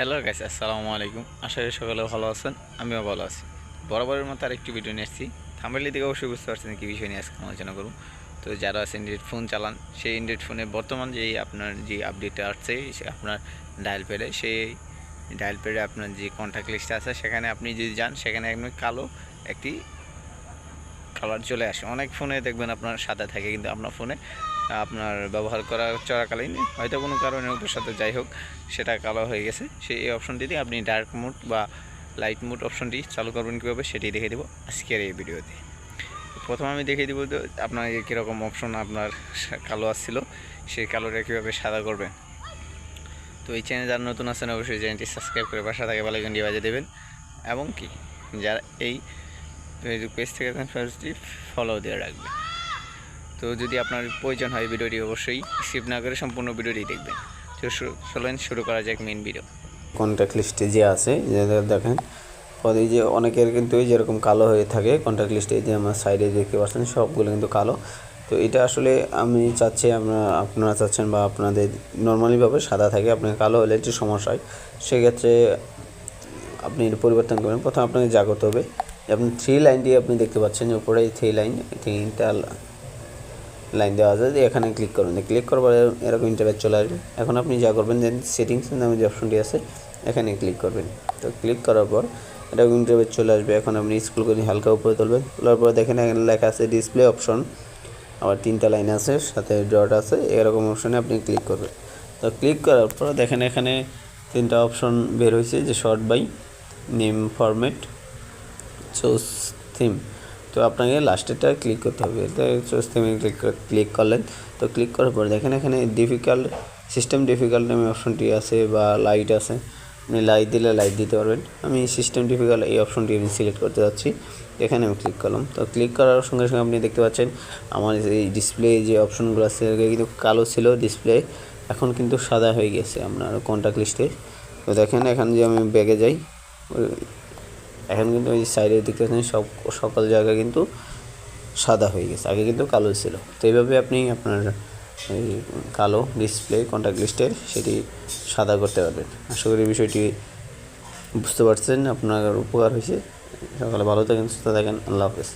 Hello guys আসসালামু আলাইকুম। আশা করি সকলে ভালো আছেন, আমিও ভালো আছি। বরাবরের মতো আরেকটি ভিডিও নিয়ে এসেছি থাম্বেলি থেকে অবশ্যই বুঝতে পারছেন কী বিষয় নিয়ে আজকে আলোচনা করুন তো যারা আছে অ্যান্ড্রয়েড ফোন চালান, সেই অ্যান্ড্রয়েড ফোনে বর্তমান যে আপনার যে আপডেটটা আসছে আপনার ডায়াল প্যাডে সেই ডায়াল প্যাডে আপনার যে কন্ট্যাক্ট লিস্টটা আছে, সেখানে আপনি যদি যান, সেখানে একদম কালো একটি কালার চলে আসে। অনেক ফোনে দেখবেন আপনার সাদা থাকে কিন্তু আপনার ফোনে আপনার ব্যবহার করা চলাকালীন, হয়তো কোনো কারণে ওটার সাথে যাই হোক, সেটা কালো হয়ে গেছে। সেই এই অপশনটি দিয়ে আপনি ডার্ক মোড বা লাইট মোড অপশনটি চালু করবেন কীভাবে সেটি দেখে দেবো আজকের এই ভিডিওতে। প্রথম আমি দেখিয়ে দেবো আপনার কীরকম অপশন আপনার কালো আসছিল, সেই কালোটা কীভাবে সাদা করবেন। তো এই চ্যানেল যারা নতুন আছেন, অবশ্যই চ্যানেলটি সাবস্ক্রাইব করে বাসা থাকে বেলাইকনটি বাজে দেবেন। এবং কি, যারা এই পেজ থেকে আছেন পেজটি ফলো দিয়ে রাখবেন তো যদি আপনার প্রয়োজন হয় ভিডিওটি অবশ্যই স্কিপ না করে সম্পূর্ণ ভিডিওটি দেখবেন। তো চলেন শুরু করা যাক মেন ভিডিও কন্ট্যাক্ট লিস্টে যে আছে দেখেন পরে যে অনেকের কিন্তু এই যেরকম কালো হয়ে থাকে কন্ট্যাক্ট লিস্টে যে আমার সাইডে দেখতে পাচ্ছেন, সবগুলো কিন্তু কালো। তো এটা আসলে আমি চাচ্ছি আপনার আপনারা চাচ্ছেন বা আপনাদের নর্মালিভাবে সাদা থাকে আপনার কালো হলে একটু সমস্যা হয়। সেক্ষেত্রে আপনি এটা পরিবর্তন করবেন। প্রথমে আপনাকে করতে হবে আপনি থ্রি দিয়ে আপনি দেখতে পাচ্ছেন যে উপরে থ্রি লাইন তিনটা লাইন দেওয়া আছে, এখানে ক্লিক করবেন ক্লিক করার পরে এরকম ইন্টারভেট চলে আসবে। এখন আপনি যা করবেন যে সেটিংস নামে যে অপশনটি আছে, এখানে ক্লিক করবেন। তো ক্লিক করার পর এরকম ইন্টারভেট চলে আসবে। এখন আপনি স্কুল করে হালকা উপরে তুলবেন। তোলার পর দেখেন এখানে লেখা আছে ডিসপ্লে অপশন আবার তিনটা লাইন আছে, সাথে ডট আছে, এরকম অপশনে আপনি ক্লিক করবেন। তো ক্লিক করার পর দেখেন এখানে তিনটা অপশন বের হয়েছে, যে sort by name format choose theme তো আপনাকে লাস্টেরটা ক্লিক করতে হবে। তো চোজ থিমে ক্লিক ক্লিক করলেন। তো ক্লিক করার পর দেখেন এখানে ডিফিকাল্ট সিস্টেম ডিফিকাল্ট নামে অপশনটি আছে বা লাইট আছে। আপনি লাইট দিলে লাইট দিতে পারবেন। আমি সিস্টেম ডিফিকাল্ট এই অপশনটি আমি সিলেক্ট করতে যাচ্ছি। এখানে আমি ক্লিক করলাম। তো ক্লিক করার সঙ্গে সঙ্গে আপনি দেখতে পাচ্ছেন, আমার এই ডিসপ্লে যে অপশনগুলো আছে কিন্তু কালো ছিল ডিসপ্লে এখন কিন্তু সাদা হয়ে গেছে আপনার কন্ট্যাক্ট লিস্টে তো দেখেন, এখানে যে আমি ব্যাগে যাই। এখন কিন্তু ওই সাইডের দিকে সব, সকল জায়গা কিন্তু সাদা হয়ে গেছে। আগে কিন্তু কালো ছিল। তো এইভাবে আপনি আপনার এই কালো ডিসপ্লে কন্ট্যাক্ট লিস্টের সেটি সাদা করতে পারবেন। আশা করি বিষয়টি বুঝতে পারছেন, আপনার উপকার হয়েছে। সকালে ভালো থাকেন, সুস্থ থাকেন, আল্লাহ হাফেজ।